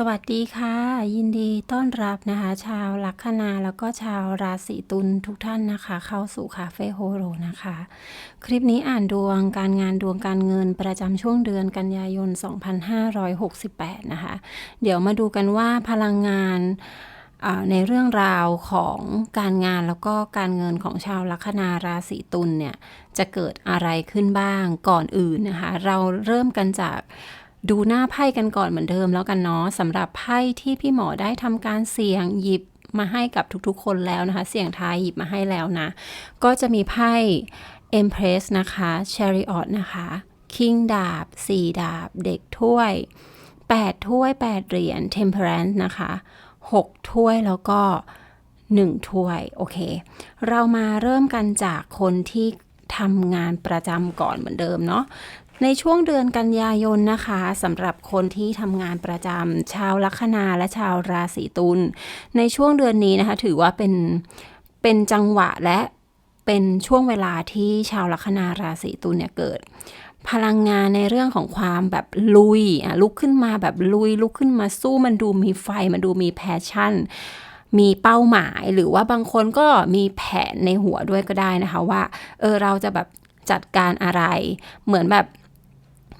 สวัสดีค่ะ ยินดีต้อนรับนะคะ ชาวลัคนาแล้วก็ชาวราศีตุลทุกท่านนะคะ เข้าสู่คาเฟ่โฮโรนะคะ คลิปนี้อ่านดวงการงานดวงการเงินประจำช่วงเดือนกันยายน 2568 นะคะ เดี๋ยวมาดูกันว่าพลังงาน ในเรื่องราวของการงานแล้วก็การเงินของชาวลัคนาราศีตุลเนี่ยจะเกิดอะไรขึ้นบ้างก่อนอื่นนะคะ เราเริ่มกันจากดูหน้าไพ่กันก่อนเหมือนเดิมแล้วกันเนาะสำหรับไพ่ที่พี่หมอได้ทำการเสี่ยงหยิบมาให้กับทุกๆ คนแล้วนะคะ เสี่ยงทายหยิบมาให้แล้วนะ ก็จะมีไพ่ Empress นะคะ Chariot นะคะ King ดาบ 4 ดาบ เด็กถ้วย 8 ถ้วย 8 เหรียญ Temperance นะคะ 6 ถ้วยแล้วก็ 1 ถ้วย โอเค เรามาเริ่มกันจากคนที่ทำงานประจำก่อนเหมือนเดิมเนาะในช่วงเดือนกันยายนนะคะสำหรับคนที่ทำงานประจำชาวลัคนาและชาวราศีตุลในช่วงเดือนนี้นะคะ ถือว่าเป็นเป็นจังหวะและเป็นช่วงเวลาที่ชาวลัคนาราศีตุลเนี่ยเกิด พลังงานในเรื่องของความแบบลุยอะลุกขึ้นมาแบบลุย ลุกขึ้นมาสู้มันดูมีไฟ มันดูมีแพชชั่น มีเป้าหมาย หรือว่าบางคนก็มีแผนในหัวด้วยก็ได้นะคะว่าเออเราจะแบบจัดการอะไร เหมือนแบบ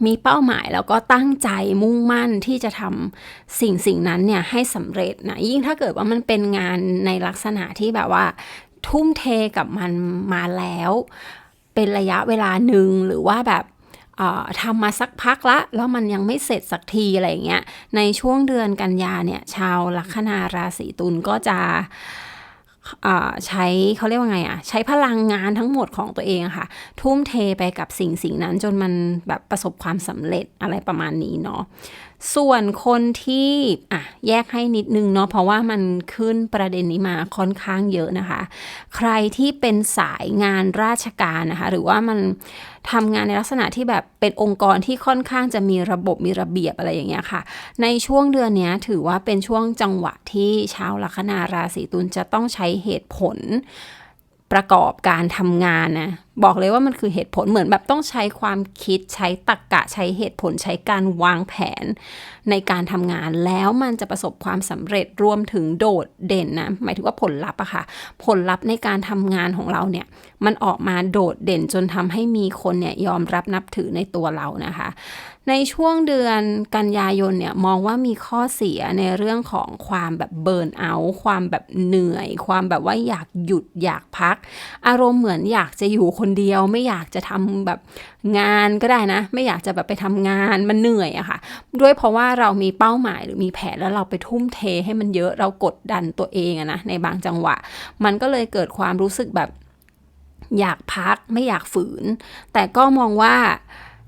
มีเป้าหมายแล้วก็ตั้งใจมุ่งมั่นที่จะทำสิ่งสิ่งนั้นเนี่ยให้สำเร็จนะยิ่งถ้าเกิดว่ามันเป็นงานในลักษณะที่แบบว่า ทุ่มเทกับมันมาแล้ว เป็นระยะเวลาหนึ่งหรือว่าแบบ ทำมาสักพักละ แล้วมันยังไม่เสร็จสักทีอะไรอย่างเงี้ย ในช่วงเดือนกันยาเนี่ย ชาวลัคนาราศีตุลก็จะใช้เขาเรียกว่าไงอะใช้พลังงานทั้งหมดของตัวเองค่ะ ทุ่มเทไปกับสิ่งสิ่งนั้นจนมันแบบประสบความสำเร็จอะไรประมาณนี้เนาะส่วนคนที่อะแยกให้นิดนึงเนาะเพราะว่ามันขึ้นประเด็นนี้มาค่อนข้างเยอะนะคะ ใครที่เป็นสายงานราชการนะคะ หรือว่ามันทำงานในลักษณะที่แบบเป็นองค์กรที่ค่อนข้างจะมีระบบมีระเบียบอะไรอย่างเงี้ยค่ะ ในช่วงเดือนนี้ถือว่าเป็นช่วงจังหวะที่ชาวลัคนาราศีตุลจะต้องใช้เหตุผลประกอบการทำงานนะ บอกเลยว่ามันคือเหตุผลเหมือนแบบต้องใช้ความคิดใช้ตรรกกะใช้เหตุผลใช้การวางแผนในการทำงานแล้วมันจะประสบความสำเร็จรวมถึงโดดเด่นนะหมายถึงว่าผลลัพธ์อะค่ะ ผลลัพธ์ในการทำงานของเราเนี่ยมันออกมาโดดเด่นจนทำให้มีคนเนี่ยยอมรับนับถือในตัวเรานะคะ ในช่วงเดือนกันยายนเนี่ยมองว่ามีข้อเสียในเรื่องของความแบบเบิร์นเอาความแบบเหนื่อย ความแบบว่าอยากหยุดอยากพัก อารมณ์เหมือนอยากจะอยู่คนเดียว ไม่อยากจะทำแบบงานก็ได้นะ ไม่อยากจะแบบไปทำงานมันเหนื่อยอะค่ะ ด้วยเพราะว่าเรามีเป้าหมายหรือมีแผนแล้วเราไปทุ่มเทให้มันเยอะเรากดดันตัวเองอะนะในบางจังหวะ มันก็เลยเกิดความรู้สึกแบบอยากพักไม่อยากฝืน แต่ก็มองว่า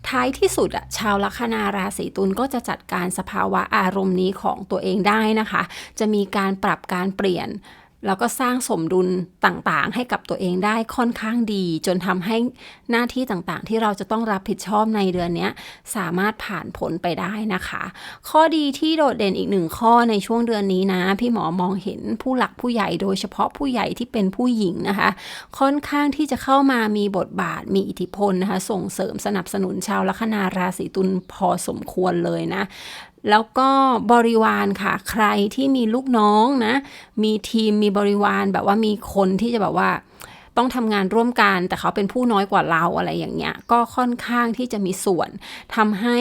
ท้ายที่สุดอะชาวลัคนาราศีตุลก็จะจัดการสภาวะอารมณ์นี้ของตัวเองได้นะคะ จะมีการปรับการเปลี่ยน แล้วก็สร้างสมดุลต่างๆ ให้กับตัวเองได้ค่อนข้างดี จนทำให้หน้าที่ต่างๆ ที่เราจะต้องรับผิดชอบในเดือนนี้สามารถผ่านผลไปได้นะคะ ข้อดีที่โดดเด่นอีกหนึ่งข้อในช่วงเดือนนี้นะ พี่หมอมองเห็นผู้หลักผู้ใหญ่โดยเฉพาะผู้ใหญ่ที่เป็นผู้หญิงนะคะ ค่อนข้างที่จะเข้ามามีบทบาทมีอิทธิพลนะคะ ส่งเสริมสนับสนุนชาวลัคนาราศีตุลพอสมควรเลยนะ แล้วก็บริวารค่ะ ใครที่มีลูกน้องนะ มีทีมมีบริวารแบบว่ามีคนที่จะแบบว่าต้องทำงานร่วมกันแต่เขาเป็นผู้น้อยกว่าเราอะไรอย่างเงี้ยก็ค่อนข้างที่จะมีส่วนทำให้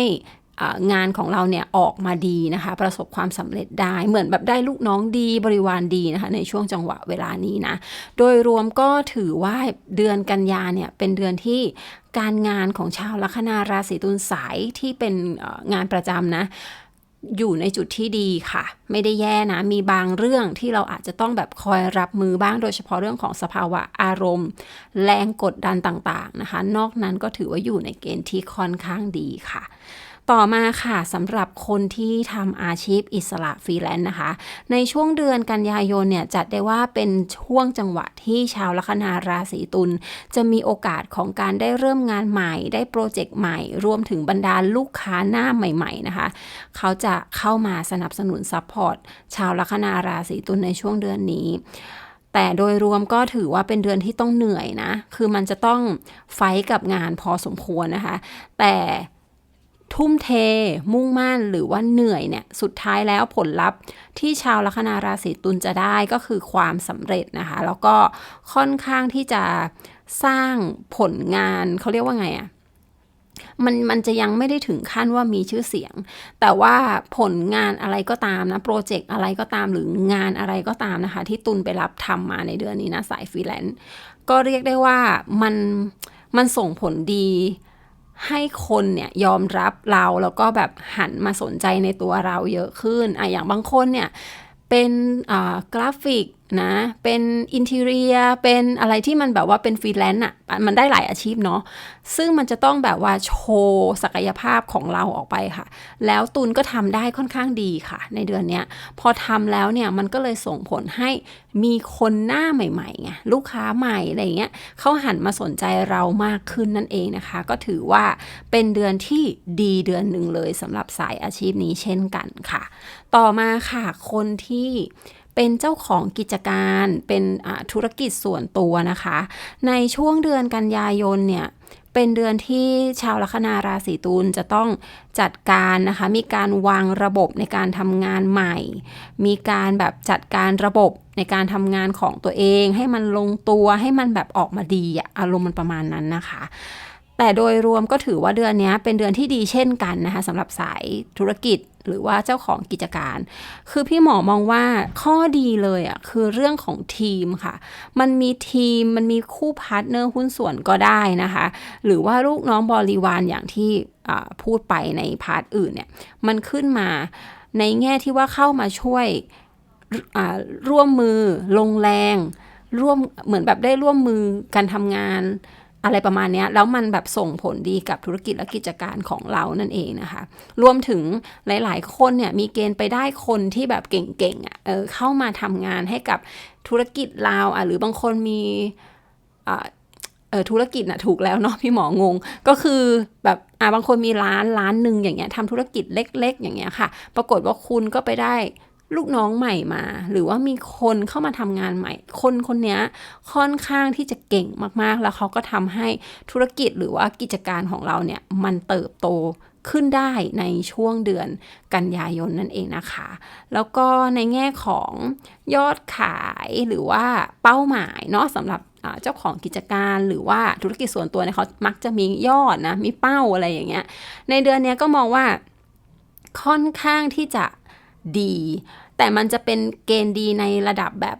งานของเราเนี่ยออกมาดีนะคะ ประสบความสำเร็จได้เหมือนแบบได้ลูกน้องดีบริวารดีนะคะ ในช่วงจังหวะเวลานี้นะ โดยรวมก็ถือว่าเดือนกันยาเนี่ยเป็นเดือนที่การงานของชาวลัคนาราศีตุลสายที่เป็นงานประจำนะ อยู่ในจุดที่ดีค่ะ ไม่ได้แย่นะ มีบางเรื่องที่เราอาจจะต้องแบบคอยรับมือบ้างโดยเฉพาะเรื่องของสภาวะอารมณ์ แรงกดดันต่างๆนะคะ นอกนั้นก็ถือว่าอยู่ในเกณฑ์ที่ค่อนข้างดีค่ะ ต่อมาค่ะสำหรับคนที่ทำอาชีพอิสระฟรีแลนซ์นะคะ ในช่วงเดือนกันยายนเนี่ยจัดได้ว่าเป็นช่วงจังหวะที่ชาวลัคนาราศีตุลจะมีโอกาสของการได้เริ่มงานใหม่ ได้โปรเจกต์ใหม่ รวมถึงบรรดาลูกค้าหน้าใหม่ๆนะคะ เขาจะเข้ามาสนับสนุนซัพพอร์ตชาวลัคนาราศีตุลในช่วงเดือนนี้แต่โดยรวมก็ถือว่าเป็นเดือนที่ต้องเหนื่อยนะ คือมันจะต้องไฟท์กับงานพอสมควรนะคะ แต่ ทุ่มเท มุ่งมั่นหรือว่าเหนื่อยเนี่ยสุดท้ายแล้วผลลัพธ์ที่ชาวลัคนาราศีตุลจะได้ก็คือความสำเร็จนะคะ แล้วก็ค่อนข้างที่จะสร้างผลงานเขาเรียกว่าไงอะมันมันจะยังไม่ได้ถึงขั้นว่ามีชื่อเสียง แต่ว่าผลงานอะไรก็ตามนะ โปรเจกต์อะไรก็ตามหรืองานอะไรก็ตามนะคะ ที่ตุนไปรับทำมาในเดือนนี้นะ สายฟรีแลนซ์ก็เรียกได้ว่ามันมันส่งผลดี ให้คนเนี่ยยอมรับเราแล้วก็แบบหันมาสนใจในตัวเราเยอะขึ้นอะอย่างบางคนเนี่ยเป็นกราฟิก นะ เป็นอินเทเรีย เป็นอะไรที่มันแบบว่าเป็นฟรีแลนซ์อะ มันได้หลายอาชีพเนาะ ซึ่งมันจะต้องแบบว่าโชว์ศักยภาพของเราออกไปค่ะ แล้วตุนก็ทำได้ค่อนข้างดีค่ะ ในเดือนนี้พอทำแล้วเนี่ยมันก็เลยส่งผลให้มีคนหน้าใหม่ๆไงลูกค้าใหม่อะไรเงี้ยเขาหันมาสนใจเรามากขึ้นนั่นเองนะคะ ก็ถือว่าเป็นเดือนที่ดีเดือนหนึ่งเลยสำหรับสายอาชีพนี้เช่นกันค่ะ ต่อมาค่ะคนที่ เป็นเจ้าของกิจการเป็นธุรกิจส่วนตัวนะคะ ในช่วงเดือนกันยายนเนี่ยเป็นเดือนที่ชาวลัคนาราศีตุลจะต้องจัดการนะคะ มีการวางระบบในการทำงานใหม่ มีการแบบจัดการระบบในการทำงานของตัวเอง ให้มันลงตัวให้มันแบบออกมาดีอะอารมณ์มันประมาณนั้นนะคะ แต่โดยรวมก็ถือว่าเดือนนี้เป็นเดือนที่ดีเช่นกันนะคะสำหรับสายธุรกิจหรือว่าเจ้าของกิจการ คือพี่หมอมองว่าข้อดีเลยอะ่ะคือเรื่องของทีมค่ะ มันมีทีมมันมีคู่พาร์ทเนอร์หุ้นส่วนก็ได้นะคะ หรือว่าลูกน้องบริวารอย่างที่พูดไปในพาร์ทอื่นเนี่ย มันขึ้นมาในแง่ที่ว่าเข้ามาช่วยร่วมมือลงแรงร่วมเหมือนแบบได้ร่วมมือกันทำงาน อะไรประมาณนี้แล้วมันแบบส่งผลดีกับธุรกิจและกิจการของเรานั่นเองนะคะ รวมถึงหลาย ๆ คนเนี่ยมีเกณฑ์ไปได้คนที่แบบเก่งๆอะเออเข้ามาทำงานให้กับธุรกิจเราอะหรือบางคนมีอ่าเออธุรกิจน่ะถูกแล้วเนาะพี่หมองง ก็คือแบบอ่าบางคนมีร้านร้านหนึ่งอย่างเงี้ยทำธุรกิจเล็ก ๆ อย่างเงี้ยค่ะ ปรากฏว่าคุณก็ไปได้ ลูกน้องใหม่มา หรือว่ามีคนเข้ามาทำงานใหม่ คนคนนี้ค่อนข้างที่จะเก่งมากๆ แล้วเขาก็ทำให้ธุรกิจหรือว่ากิจการของเราเนี่ย มันเติบโตขึ้นได้ในช่วงเดือนกันยายนนั่นเองนะคะ แล้วก็ในแง่ของยอดขายหรือว่าเป้าหมายเนาะสำหรับเจ้าของกิจการหรือว่าธุรกิจส่วนตัวเนี่ยเขามักจะมียอดนะมีเป้าอะไรอย่างเงี้ย ในเดือนนี้ก็มองว่าค่อนข้างที่จะ ดี แต่มันจะเป็นเกณฑ์ดีในระดับแบบ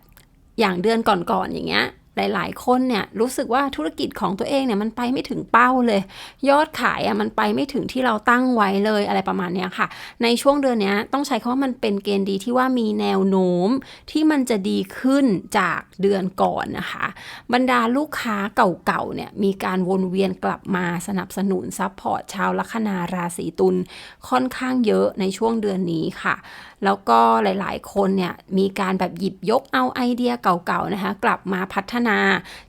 อย่างเดือนก่อนๆอย่างเงี้ย หลายๆ คนเนี่ยรู้สึกว่าธุรกิจของตัวเองเนี่ยมันไปไม่ถึงเป้าเลย ยอดขายอะมันไปไม่ถึงที่เราตั้งไว้เลยอะไรประมาณนี้ค่ะ ในช่วงเดือนนี้ต้องใช้คำว่ามันเป็นเกณฑ์ดีที่ว่ามีแนวโน้มที่มันจะดีขึ้นจากเดือนก่อนนะคะ บรรดาลูกค้าเก่าๆเนี่ยมีการวนเวียนกลับมาสนับสนุนซัพพอร์ตชาวลัคนาราศีตุลค่อนข้างเยอะในช่วงเดือนนี้ค่ะ แล้วก็หลายๆ คนเนี่ยมีการแบบหยิบยกเอาไอเดียเก่าๆนะคะ กลับมาพัฒนา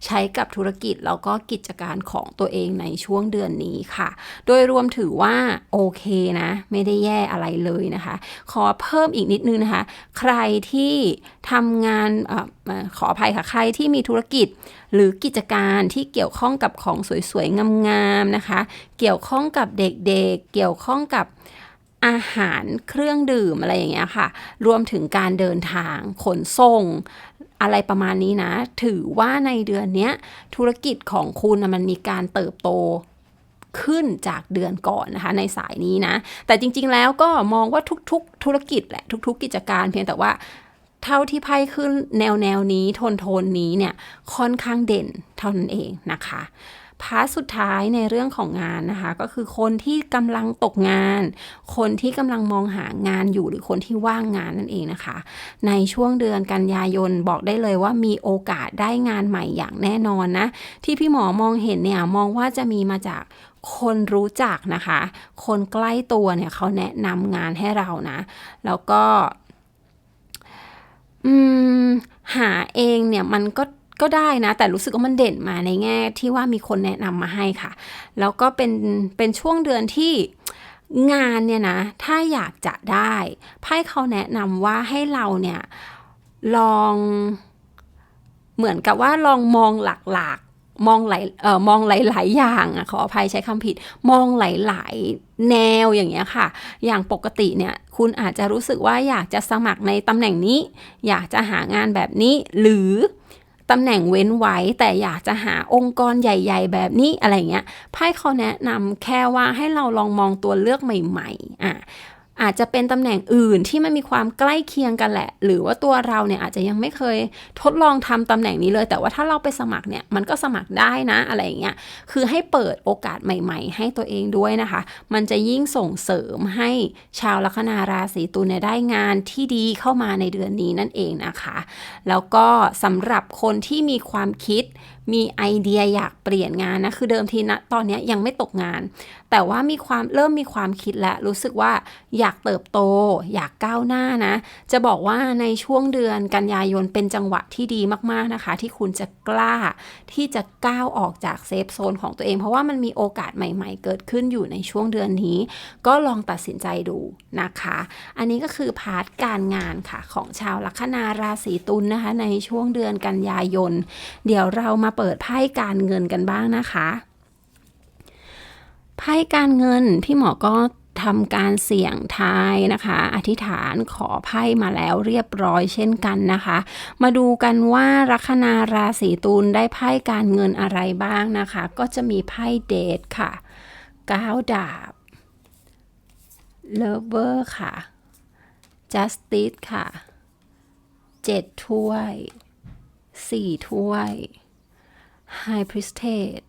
ใช้กับธุรกิจแล้วก็กิจการของตัวเองในช่วงเดือนนี้ค่ะ โดยรวมถือว่าโอเคนะ ไม่ได้แย่อะไรเลยนะคะ ขอเพิ่มอีกนิดนึงนะคะ ใครที่ทำงานอขออภัยค่ะ ใครที่มีธุรกิจหรือกิจการที่เกี่ยวข้องกับของสวยๆ งามๆนะคะ เกี่ยวข้องกับเด็กๆ เกี่ยวข้องกับอาหารเครื่องดื่มอะไรอย่างเงี้ยค่ะ รวมถึงการเดินทางขนส่ง อะไรประมาณนี้นะ ถือว่าในเดือนนี้ธุรกิจของคุณมันมีการเติบโตขึ้นจากเดือนก่อนนะคะในสายนี้นะ แต่จริง ๆ แล้วก็มองว่าทุก ๆ ธุรกิจแหละทุก ๆ กิจการเพียงแต่ว่าเท่าที่ไพ่ขึ้นแนวแนวนี้โทนโทนนี้เนี่ยค่อนข้างเด่นเท่านั้นเองนะคะ พาร์ทสุดท้ายในเรื่องของงานนะคะ ก็คือคนที่กำลังตกงาน คนที่กำลังมองหางานอยู่หรือคนที่ว่างงานนั่นเองนะคะ ในช่วงเดือนกันยายนบอกได้เลยว่ามีโอกาสได้งานใหม่อย่างแน่นอนนะ ที่พี่หมอมองเห็นเนี่ยมองว่าจะมีมาจากคนรู้จักนะคะ คนใกล้ตัวเนี่ยเขาแนะนำงานให้เรานะ แล้วก็อืมหาเองเนี่ยมันก็ ก็ได้นะ แต่รู้สึกว่ามันเด่นมาในแง่ที่ว่ามีคนแนะนำมาให้ค่ะ แล้วก็เป็นเป็นช่วงเดือนที่งานเนี่ยนะ ถ้าอยากจะได้ไพ่เขาแนะนำว่าให้เราเนี่ยลองเหมือนกับว่าลองมองหลักๆ มองหลายเอ่อมองหลาย ๆ อย่างอะขออภัยใช้คำผิด มองหลาย ๆ แนวอย่างเงี้ยค่ะ อย่างปกติเนี่ยคุณอาจจะรู้สึกว่าอยากจะสมัครในตำแหน่งนี้ อยากจะหางานแบบนี้ หรือ ตำแหน่งเว้นไว้ แต่อยากจะหาองค์กรใหญ่ ๆ แบบนี้อะไรเงี้ยไพ่เขาแนะนำแค่ว่าให้เราลองมองตัวเลือกใหม่ๆอะ อาจจะเป็นตำแหน่งอื่นที่มันมีความใกล้เคียงกันแหละ หรือว่าตัวเราเนี่ยอาจจะยังไม่เคยทดลองทำตำแหน่งนี้เลย แต่ว่าถ้าเราไปสมัครเนี่ยมันก็สมัครได้นะอะไรอย่างเงี้ยคือให้เปิดโอกาสใหม่ ๆ ให้ตัวเองด้วยนะคะ มันจะยิ่งส่งเสริมให้ชาวลัคนาราศีตุลเนี่ยได้งานที่ดีเข้ามาในเดือนนี้นั่นเองนะคะ แล้วก็สำหรับคนที่มีความคิด มีไอเดียอยากเปลี่ยนงานนะ คือเดิมทีนะตอนนี้ยังไม่ตกงาน แต่ว่ามีความเริ่มมีความคิดและรู้สึกว่าอยากเติบโต อยากก้าวหน้านะ จะบอกว่าในช่วงเดือนกันยายนเป็นจังหวะที่ดีมากๆนะคะ ที่คุณจะกล้าที่จะก้าวออกจากเซฟโซนของตัวเอง เพราะว่ามันมีโอกาสใหม่ๆ เกิดขึ้นอยู่ในช่วงเดือนนี้ ก็ลองตัดสินใจดูนะคะ อันนี้ก็คือพาร์ทการงานค่ะของชาวลัคนาราศีตุลนะคะ ในช่วงเดือนกันยายน เดี๋ยวเรามาเปิดไพ่การเงินกันบ้างนะคะ ไพ่การเงินพี่หมอก็ทำการเสี่ยงทายนะคะ อธิษฐานขอไพ่มาแล้วเรียบร้อยเช่นกันนะคะ มาดูกันว่าลัคนาราศีตุลได้ไพ่การเงินอะไรบ้างนะคะ ก็จะมีไพ่เดทค่ะก้าวดาบเลเวอร์ค่ะ justice ค่ะเจ็ดถ้วยสี่ถ้วย High Priestess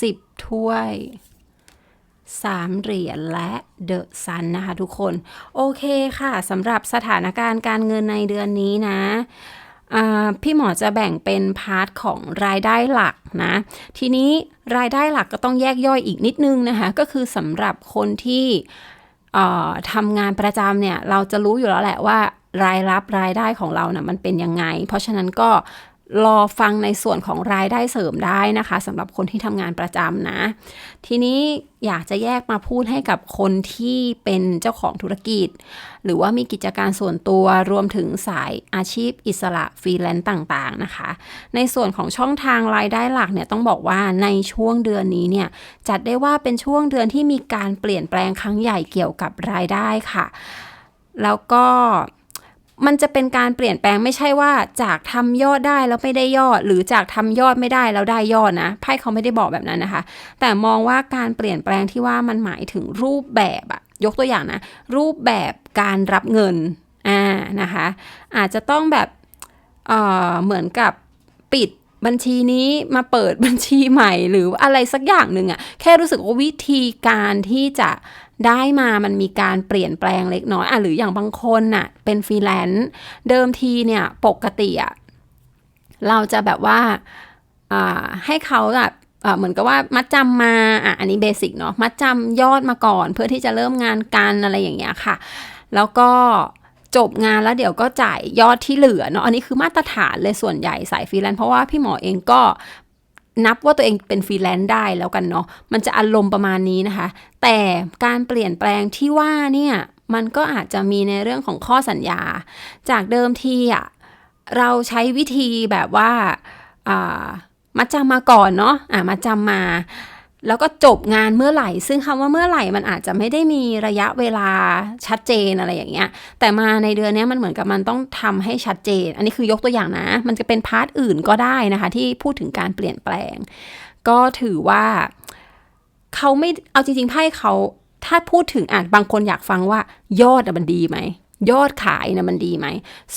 สิบถ้วยสามเหรียญและเดอะซันนะคะทุกคน โอเคค่ะสำหรับสถานการณ์การเงินในเดือนนี้นะพี่หมอจะแบ่งเป็นพาร์ทของรายได้หลักนะ ทีนี้รายได้หลักก็ต้องแยกย่อยอีกนิดนึงนะคะ ก็คือสำหรับคนที่ทำงานประจำเนี่ย เราจะรู้อยู่แล้วแหละว่ารายรับรายได้ของเรานะ่ะมันเป็นยังไง เพราะฉะนั้นก็ รอฟังในส่วนของรายได้เสริมได้นะคะสำหรับคนที่ทำงานประจำนะ ทีนี้อยากจะแยกมาพูดให้กับคนที่เป็นเจ้าของธุรกิจ หรือว่ามีกิจการส่วนตัวรวมถึงสายอาชีพอิสระฟรีแลนซ์ต่างๆนะคะ ในส่วนของช่องทางรายได้หลักเนี่ยต้องบอกว่าในช่วงเดือนนี้เนี่ยจัดได้ว่าเป็นช่วงเดือนที่มีการเปลี่ยนแปลงครั้งใหญ่เกี่ยวกับรายได้ค่ะ แล้วก็ มันจะเป็นการเปลี่ยนแปลงไม่ใช่ว่าจากทำยอดได้แล้วไม่ได้ยอด หรือจากทำยอดไม่ได้แล้วได้ยอดนะไพ่เขาไม่ได้บอกแบบนั้นนะคะ แต่มองว่าการเปลี่ยนแปลงที่ว่ามันหมายถึงรูปแบบอะยกตัวอย่างนะ รูปแบบการรับเงินอ่านะคะ อาจจะต้องแบบเอ่อเหมือนกับปิดบัญชีนี้มาเปิดบัญชีใหม่หรืออะไรสักอย่างหนึ่งอะแค่รู้สึกว่าวิธีการที่จะ ได้มามันมีการเปลี่ยนแปลงเล็กน้อยอะหรืออย่างบางคนน่ะเป็นฟรีแลนซ์เดิมทีเนี่ยปกติอะเราจะแบบว่าอ่าให้เขาแบบเหมือนกับว่ามัดจำมาอะอันนี้เบสิกเนาะมัดจำยอดมาก่อน เพื่อที่จะเริ่มงานกันอะไรอย่างเงี้ยค่ะ แล้วก็จบงานแล้วเดี๋ยวก็จ่ายยอดที่เหลือเนาะอันนี้คือมาตรฐานเลยส่วนใหญ่สายฟรีแลนซ์เพราะว่าพี่หมอเองก็ นับว่าตัวเองเป็นฟรีแลนซ์ได้แล้วกันเนาะมันจะอารมณ์ประมาณนี้นะคะ แต่การเปลี่ยนแปลงที่ว่าเนี่ยมันก็อาจจะมีในเรื่องของข้อสัญญา จากเดิมทีอะเราใช้วิธีแบบว่าามาจำมาก่อนเนาะอ่ามาจำมา แล้วก็จบงานเมื่อไหร่ ซึ่งคำว่าเมื่อไหร่มันอาจจะไม่ได้มีระยะเวลาชัดเจนอะไรอย่างเงี้ย แต่มาในเดือนนี้มันเหมือนกับมันต้องทำให้ชัดเจน อันนี้คือยกตัวอย่างนะ มันจะเป็นพาร์ทอื่นก็ได้นะคะ ที่พูดถึงการเปลี่ยนแปลง ก็ถือว่าเขาไม่เอาจริงๆไพ่เขาถ้าพูดถึงอ่านบางคนอยากฟังว่ายอดมันดีไหม ยอดขายนะมันดีไหม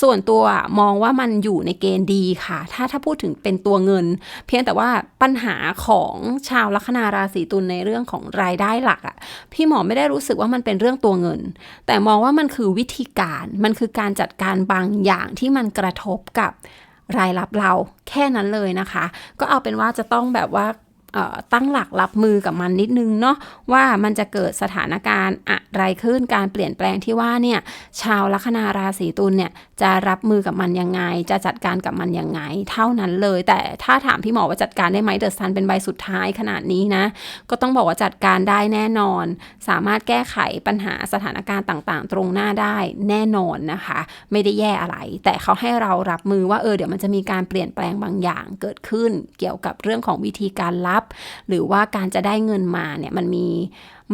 ส่วนตัวมองว่ามันอยู่ในเกณฑ์ดีค่ะ ถ้าถ้าพูดถึงเป็นตัวเงิน เพียงแต่ว่าปัญหาของชาวลัคนาราศีตุลในเรื่องของรายได้หลักอะ่ะ พี่หมอไม่ได้รู้สึกว่ามันเป็นเรื่องตัวเงิน แต่มองว่ามันคือวิธีการมันคือการจัดการบางอย่างที่มันกระทบกับรายรับเราแค่นั้นเลยนะคะ ก็เอาเป็นว่าจะต้องแบบว่า ตั้งหลักรับมือกับมันนิดนึงเนาะว่ามันจะเกิดสถานการณ์อะไรขึ้นการเปลี่ยนแปลงที่ว่าเนี่ยชาวลัคนาราศีตุลเนี่ยจะรับมือกับมันยังไง จะจัดการกับมันยังไง เท่านั้นเลย แต่ถ้าถามพี่หมอว่าจัดการได้ไหมเดอะซันเป็นใบสุดท้ายขนาดนี้นะ ก็ต้องบอกว่าจัดการได้แน่นอน สามารถแก้ไขปัญหาสถานการณ์ต่างๆ ตรงหน้าได้แน่นอนนะคะ ไม่ได้แย่อะไร แต่เขาให้เรารับมือว่าเออเดี๋ยวมันจะมีการเปลี่ยนแปลงบางอย่างเกิดขึ้น เกี่ยวกับเรื่องของวิธีการรับหรือว่าการจะได้เงินมาเนี่ยมันมี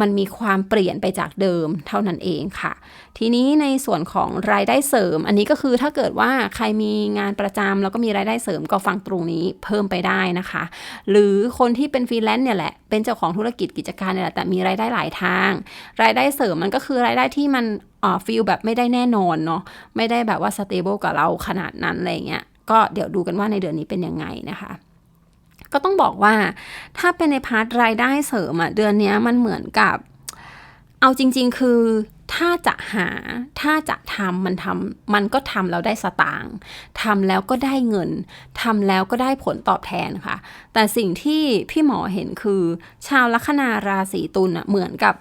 มันมีความเปลี่ยนไปจากเดิมเท่านั้นเองค่ะ ทีนี้ในส่วนของรายได้เสริม อันนี้ก็คือถ้าเกิดว่าใครมีงานประจำแล้วก็มีรายได้เสริมก็ฟังตรงนี้เพิ่มไปได้นะคะ หรือคนที่เป็นฟรีแลนซ์เนี่ยแหละเป็นเจ้าของธุรกิจกิจการเนี่ยแหละแต่มีรายได้หลายทาง รายได้เสริมมันก็คือรายได้ที่มันอ่าฟิลแบบไม่ได้แน่นอนเนาะไม่ได้แบบว่าสเตเบิลกับเราขนาดนั้นอะไรเงี้ยก็เดี๋ยวดูกันว่าในเดือนนี้เป็นยังไงนะคะ ก็ต้องบอกว่าถ้าเป็นในพาร์ทรายได้เสริมอะเดือนนี้มันเหมือนกับ เอาจริง ๆ คือถ้าจะหาถ้าจะทำมันทำมันก็ทำแล้วได้สตางค์ทำแล้วก็ได้เงินทำแล้วก็ได้ผลตอบแทนค่ะ แต่สิ่งที่พี่หมอเห็นคือ ชาวลัคนาราศีตุลอะเหมือนกับ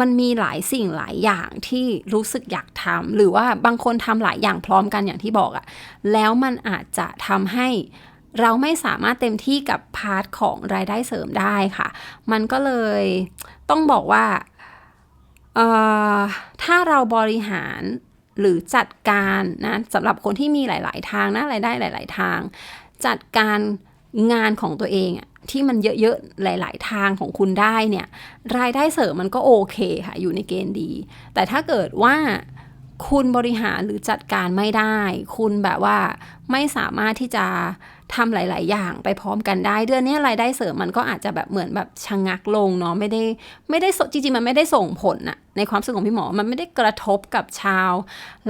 มันมีหลายสิ่งหลายอย่างที่รู้สึกอยากทำหรือว่าบางคนทำหลายอย่างพร้อมกันอย่างที่บอกอะแล้วมันอาจจะทำให้ เราไม่สามารถเต็มที่กับพาร์ทของรายได้เสริมได้ค่ะ มันก็เลยต้องบอกว่าถ้าเราบริหารหรือจัดการนะสำหรับคนที่มีหลาย ๆ ทางนะรายได้หลาย ๆ ทาง จัดการงานของตัวเองอะที่มันเยอะ ๆ หลาย ๆ ทางของคุณได้เนี่ย รายได้เสริมมันก็โอเคค่ะ อยู่ในเกณฑ์ดี แต่ถ้าเกิดว่าคุณบริหารหรือจัดการไม่ได้ คุณแบบว่าไม่สามารถที่จะ ทำหลาย ๆ อย่างไปพร้อมกันได้ เดือนนี้รายได้เสริมมันก็อาจจะแบบเหมือนแบบชะงงักลงเนาะไม่ได้ไม่ได้จริง ๆ มันไม่ได้ส่งผลอะในความรู้สึกของพี่หมอมันไม่ได้กระทบกับชาว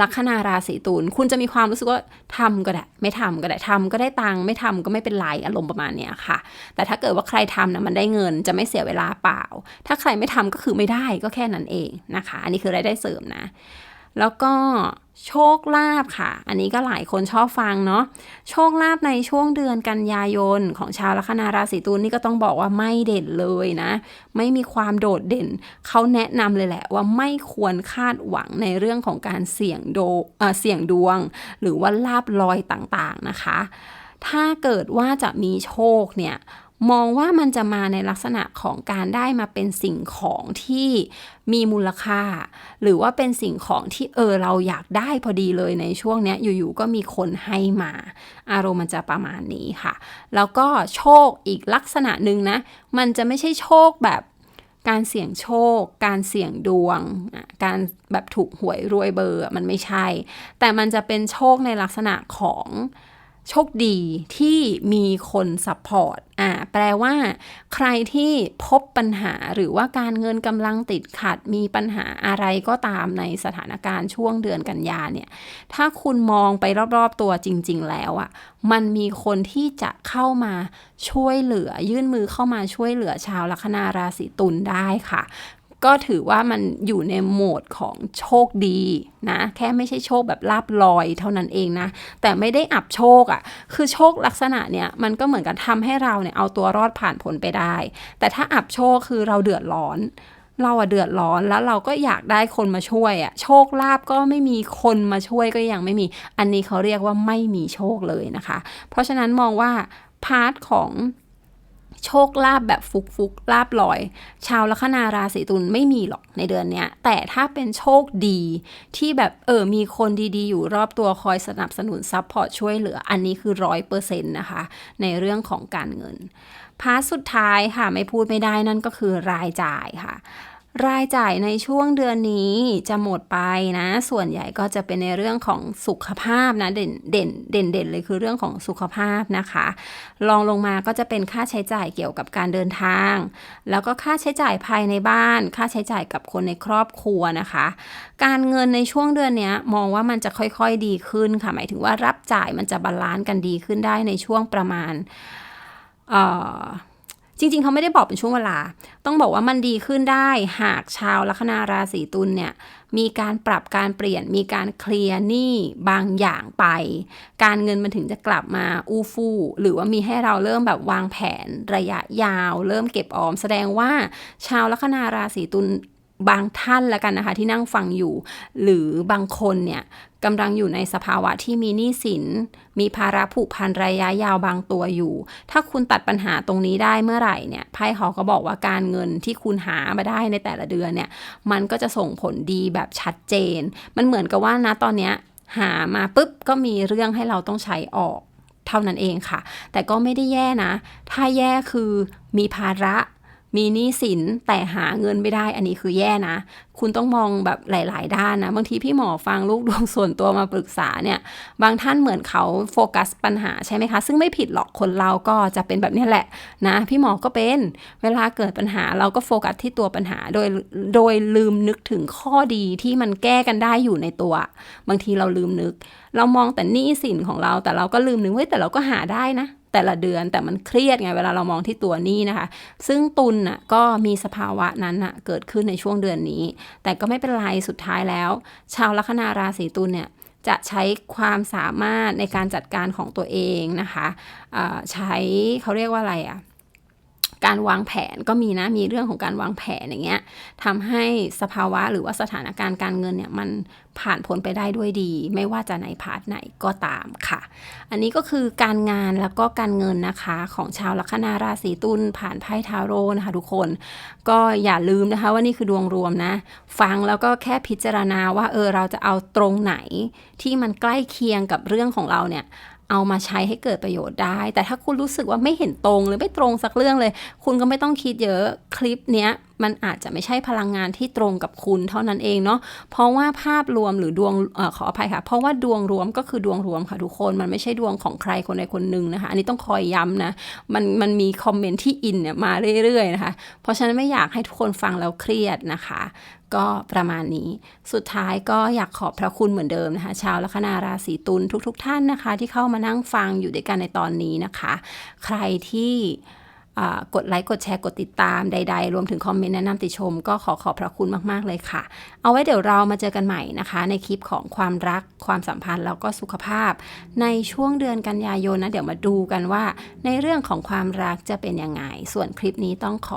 ลัคนาราศีตุลคุณจะมีความรู้สึกว่าทำก็ได้ไม่ทำก็ได้ทำก็ได้ตังค์ไม่ทำก็ไม่เป็นไรอารมณ์ประมาณเนี้ยค่ะ แต่ถ้าเกิดว่าใครทำนะมันได้เงินจะไม่เสียเวลาเปล่า ถ้าใครไม่ทำก็คือไม่ได้ก็แค่นั้นเองนะคะ อันนี้คือรายได้เสริมนะ แล้วก็โชคลาภค่ะ อันนี้ก็หลายคนชอบฟังเนาะ โชคลาภในช่วงเดือนกันยายนของชาวลัคนาราศีตุลนี่ก็ต้องบอกว่าไม่เด่นเลยนะ ไม่มีความโดดเด่น เขาแนะนำเลยแหละว่าไม่ควรคาดหวังในเรื่องของการเสี่ยงโดเสี่ยงดวง หรือว่าลาบลอยต่างๆนะคะ ถ้าเกิดว่าจะมีโชคเนี่ย มองว่ามันจะมาในลักษณะของการได้มาเป็นสิ่งของที่มีมูลค่า หรือว่าเป็นสิ่งของที่เออเราอยากได้พอดีเลยในช่วงนี้อยู่ๆก็มีคนให้มา อารมณ์มันจะประมาณนี้ค่ะ แล้วก็โชคอีกลักษณะหนึ่งนะ มันจะไม่ใช่โชคแบบการเสี่ยงโชค การเสี่ยงดวง การแบบถูกหวยรวยเบอร์มันไม่ใช่ แต่มันจะเป็นโชคในลักษณะของ โชคดีที่มีคนซัพพอร์ต อ่า แปลว่า ใครที่พบปัญหาหรือว่าการเงินกำลังติดขัด มีปัญหาอะไรก็ตามในสถานการณ์ช่วงเดือนกันยาเนี่ย ถ้าคุณมองไปรอบๆตัวจริง ๆ แล้วอะ่ะ มันมีคนที่จะเข้ามาช่วยเหลือ ยื่นมือเข้ามาช่วยเหลือชาวลัคนาราศีตุลได้ค่ะ ก็ถือว่ามันอยู่ในโหมดของโชคดีนะ แค่ไม่ใช่โชคแบบลาบลอยเท่านั้นเองนะ แต่ไม่ได้อับโชคอะ่ะ คือโชคลักษณะเนี้ยมันก็เหมือนกับทำให้เราเนี่ยเอาตัวรอดผ่านผลไปได้ แต่ถ้าอับโชคคือเราเดือดร้อนเราอะเดือดร้อนแล้วเราก็อยากได้คนมาช่วยอะโชคลาภก็ไม่มีคนมาช่วยก็ยังไม่มี อันนี้เขาเรียกว่าไม่มีโชคเลยนะคะ เพราะฉะนั้นมองว่าพาร์ทของ โชคลาภแบบฟุกฟุกลาบลอย ชาวลัคนาราศีตุลไม่มีหรอกในเดือนนี้แต่ถ้าเป็นโชคดีที่แบบเออมีคนดีๆ อยู่รอบตัวคอยสนับสนุนซัพพอร์ตช่วยเหลืออันนี้คือร้อยเปอร์เซ็นต์นะคะ ในเรื่องของการเงินพาร์ทสุดท้ายค่ะไม่พูดไม่ได้นั่นก็คือรายจ่ายค่ะ รายจ่ายในช่วงเดือนนี้จะหมดไปนะ ส่วนใหญ่ก็จะเป็นในเรื่องของสุขภาพนะ เด่นเด่นเด่นเด่นเลยคือเรื่องของสุขภาพนะคะลองลงมาก็จะเป็นค่าใช้จ่ายเกี่ยวกับการเดินทาง แล้วก็ค่าใช้จ่ายภายในบ้าน ค่าใช้จ่ายกับคนในครอบครัวนะคะ การเงินในช่วงเดือนนี้มองว่ามันจะค่อยๆดีขึ้นค่ะหมายถึงว่ารับจ่ายมันจะบาลานซ์กันดีขึ้นได้ในช่วงประมาณเอ่อ จริง ๆ เขาไม่ได้บอกเป็นช่วงเวลา ต้องบอกว่ามันดีขึ้นได้หากชาวลัคนาราศีตุลเนี่ยมีการปรับการเปลี่ยน มีการเคลียร์หนี้บางอย่างไป การเงินมันถึงจะกลับมาอู้ฟู่หรือว่ามีให้เราเริ่มแบบวางแผนระยะยาว เริ่มเก็บออม แสดงว่าชาวลัคนาราศีตุล บางท่านละกันนะคะ ที่นั่งฟังอยู่ หรือบางคนเนี่ยกำลังอยู่ในสภาวะที่มีหนี้สิน มีภาระผูกพันระยะยาวบางตัวอยู่ ถ้าคุณตัดปัญหาตรงนี้ได้เมื่อไหร่เนี่ยไพ่เขาก็บอกว่าการเงินที่คุณหามาได้ในแต่ละเดือนเนี่ย มันก็จะส่งผลดีแบบชัดเจน มันเหมือนกับว่านะตอนเนี้ยหามาปุ๊บก็มีเรื่องให้เราต้องใช้ออกเท่านั้นเองค่ะ แต่ก็ไม่ได้แย่นะ ถ้าแย่คือมีภาระ มีหนี้สินแต่หาเงินไม่ได้อันนี้คือแย่นะ คุณต้องมองแบบหลาย ๆ ด้านนะ บางทีพี่หมอฟังลูกดวงส่วนตัวมาปรึกษาเนี่ย บางท่านเหมือนเขาโฟกัสปัญหาใช่ไหมคะ ซึ่งไม่ผิดหรอกคนเราก็จะเป็นแบบนี้แหละนะ พี่หมอก็เป็นเวลาเกิดปัญหาเราก็โฟกัสที่ตัวปัญหาโดยโดยลืมนึกถึงข้อดีที่มันแก้กันได้อยู่ในตัว บางทีเราลืมนึก เรามองแต่หนี้สินของเราแต่เราก็ลืมนึกเฮ้ยแต่เราก็หาได้นะ แต่ละเดือน แต่มันเครียดไงเวลาเรามองที่ตัวหนี้นะคะ ซึ่งตุลน่ะก็มีสภาวะนั้นน่ะเกิดขึ้นในช่วงเดือนนี้ แต่ก็ไม่เป็นไรสุดท้ายแล้ว ชาวลัคนาราศีตุลเนี่ยจะใช้ความสามารถในการจัดการของตัวเองนะคะะใช้เขาเรียกว่าอะไรอะ่ะ การวางแผนก็มีนะ มีเรื่องของการวางแผนอย่างเงี้ยทำให้สภาวะหรือว่าสถานการณ์การเงินเนี่ยมันผ่านพ้นไปได้ด้วยดี ไม่ว่าจะในพาร์ทไหนก็ตามค่ะ อันนี้ก็คือการงานแล้วก็การเงินนะคะของชาวลัคนาราศีตุลผ่านไพ่ทาโร่นะคะทุกคน ก็อย่าลืมนะคะว่านี่คือดวงรวมนะ ฟังแล้วก็แค่พิจารณาว่าเออเราจะเอาตรงไหนที่มันใกล้เคียงกับเรื่องของเราเนี่ย เอามาใช้ให้เกิดประโยชน์ได้ แต่ถ้าคุณรู้สึกว่าไม่เห็นตรงหรือไม่ตรงสักเรื่องเลย คุณก็ไม่ต้องคิดเยอะคลิปเนี้ยมันอาจจะไม่ใช่พลังงานที่ตรงกับคุณเท่านั้นเองเนาะเพราะว่าภาพรวมหรือดวงอขออภัยค่ะ เพราะว่าดวงรวมก็คือดวงรวมค่ะทุกคนมันไม่ใช่ดวงของใครคนใดคนหนึ่งนะคะ อันนี้ต้องคอยย้ำนะมันมันมีคอมเมนต์ที่อินเนี่ยมาเรื่อยๆนะคะเพราะฉะนั้นไม่อยากให้ทุกคนฟังแล้วเครียดนะคะก็ประมาณนี้ สุดท้ายก็อยากขอบพระคุณเหมือนเดิมนะคะ ชาวลัคนาราศีตุลทุก ๆทท่านนะคะ ที่เข้ามานั่งฟังอยู่ด้วยกันในตอนนี้นะคะ ใครที่ กดไลค์กดแชร์กดติดตามใด ๆ รวมถึงคอมเมนต์แนะนำติชม ก็ขอขอบพระคุณมากๆเลยค่ะ เอาไว้เดี๋ยวเรามาเจอกันใหม่นะคะ ในคลิปของความรักความสัมพันธ์แล้วก็สุขภาพ ในช่วงเดือนกันยายนนะเดี๋ยวมาดูกันว่า ในเรื่องของความรักจะเป็นยังไง ส่วนคลิปนี้ต้องขอ